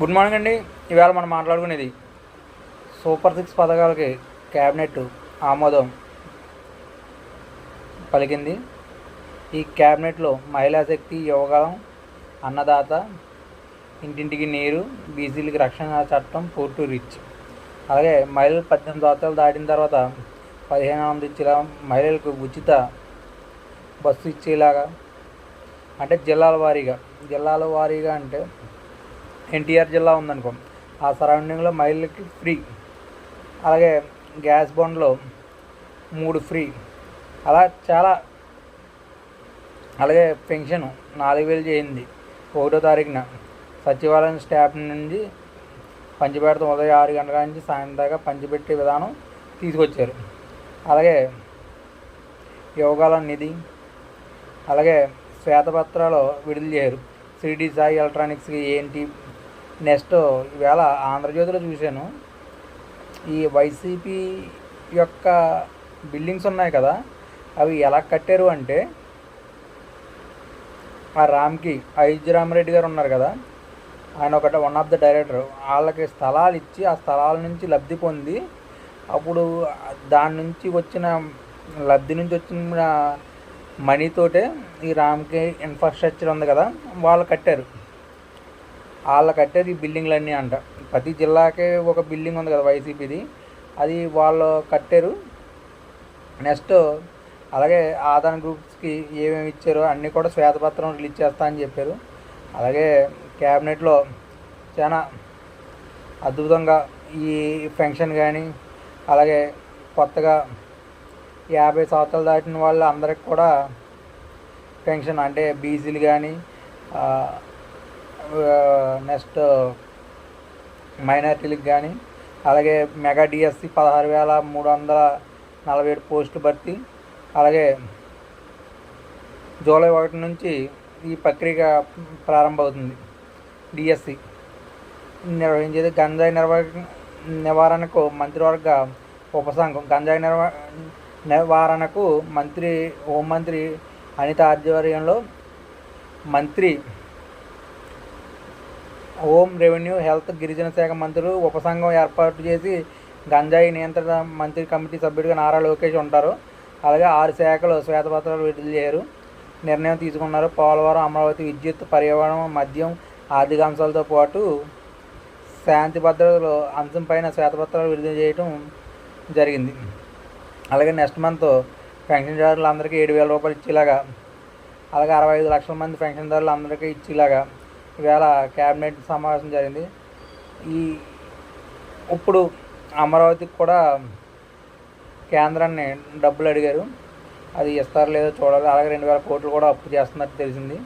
Good morning అండి. ఇవాళ మనం మాట్లాడుకునేది సూపర్ సిక్స్ పథకాలకి క్యాబినెట్ ఆమోదం పలికింది. ఈ క్యాబినెట్లో మహిళా శక్తి యువగలం అన్నదాత ఇంటింటికి నీరు బీసీలకి రక్షణ చట్టం పూర్తి రిచ్. అలాగే మహిళలు పద్దెనిమిది సంవత్సరాలు దాటిన తర్వాత పదిహేను వందలు ఇచ్చేలా మహిళలకు ఉచిత బస్సు ఇచ్చేలాగా అంటే జిల్లాల వారీగా. జిల్లాల వారీగా అంటే ఎన్టీఆర్ జిల్లా ఉందనుకో ఆ సరౌండింగ్లో మైళ్ళకి ఫ్రీ. అలాగే గ్యాస్ బండ్లో మూడు ఫ్రీ. అలా చాలా అలాగే పెన్షన్ నాలుగు వేలు చేయింది. ఒకటో తారీఖున సచివాలయం స్టాఫ్ నుండి పంచిపెడతాం ఉదయం ఆరు గంటల నుంచి సాయంత్రం దాకా పంచిపెట్టే విధానం తీసుకొచ్చారు. అలాగే యోగాల నిధి అలాగే శ్వేతపత్రాలు విడుదల చేయరు సిడి సాయి ఎలక్ట్రానిక్స్కి ఏంటి నెక్స్ట్ ఈవేళ ఆంధ్రజ్యోతిలో చూశాను. ఈ వైసీపీ యొక్క బిల్డింగ్స్ ఉన్నాయి కదా అవి ఎలా కట్టారు అంటే ఆ రామ్కి ఐజి రామరెడ్డి గారు ఉన్నారు కదా ఆయన ఒకటి వన్ ఆఫ్ ద డైరెక్టర్ వాళ్ళకి స్థలాలు ఇచ్చి ఆ స్థలాల నుంచి లబ్ధి పొంది అప్పుడు దాని నుంచి వచ్చిన లబ్ధి నుంచి వచ్చిన మనీతోటే ఈ రామ్కి ఇన్ఫ్రాస్ట్రక్చర్ ఉంది కదా వాళ్ళు కట్టారు. వాళ్ళు కట్టేది బిల్డింగ్లన్నీ అంట. ప్రతి జిల్లాకే ఒక బిల్డింగ్ ఉంది కదా వైసీపీది. అది వాళ్ళు కట్టారు. నెక్స్ట్ అలాగే ఆదాన్ గ్రూప్స్కి ఏమేమి ఇచ్చారో అన్నీ కూడా శ్వేతపత్రం రిలీజ్ చేస్తా అని చెప్పారు. అలాగే క్యాబినెట్లో చాలా అద్భుతంగా ఈ పెన్షన్ కానీ అలాగే కొత్తగా యాభై సంవత్సరాలు దాటిన వాళ్ళు అందరికి కూడా పెన్షన్ అంటే బీసీలు కానీ నెక్స్ట్ మైనార్టీలకు కానీ అలాగే మెగా డిఎస్సి పదహారు వేల మూడు వందల నలభై ఏడు పోస్టులు భర్తీ అలాగే జూలై ఒకటి నుంచి ఈ ప్రక్రియ ప్రారంభమవుతుంది డిఎస్సి. నిర్వహించేది గంజాయి నిర్వ నివారణకు మంత్రివర్గ ఉపసంఘం. గంజాయి నిర్వ నివారణకు మంత్రి హోంమంత్రి అనిత ఆధ్వర్యంలో మంత్రి హోమ్ రెవెన్యూ హెల్త్ గిరిజన శాఖ మంత్రులు ఉపసంఘం ఏర్పాటు చేసి గంజాయి నియంత్రణ మంత్రి కమిటీ సభ్యుడిగా నారా లోకేష్ ఉంటారు. అలాగే ఆరు శాఖలు శ్వేతపత్రాలు విడుదల చేయరు. నిర్ణయం తీసుకున్నారు పోలవరం అమరావతి విద్యుత్ పర్యావరణం మద్యం ఆర్థిక అంశాలతో పాటు శాంతి భద్రతలు అంశంపైన శ్వేతపత్రాలు విడుదల చేయడం జరిగింది. అలాగే నెక్స్ట్ మంత్ పెన్షన్దారులు అందరికీ ఏడు వేల రూపాయలు ఇచ్చేలాగా అలాగే అరవై ఐదు లక్షల మంది పెన్షన్దారులు అందరికీ ఇచ్చేలాగా ఈవేళ క్యాబినెట్ సమావేశం జరిగింది. ఈ ఇప్పుడు అమరావతికి కూడా కేంద్రాన్ని డబ్బులు అడిగారు. అది ఇస్తారో లేదో చూడాలి. అలాగే రెండు వేల కోట్లు కూడా అప్పు చేస్తున్నట్టు తెలిసింది.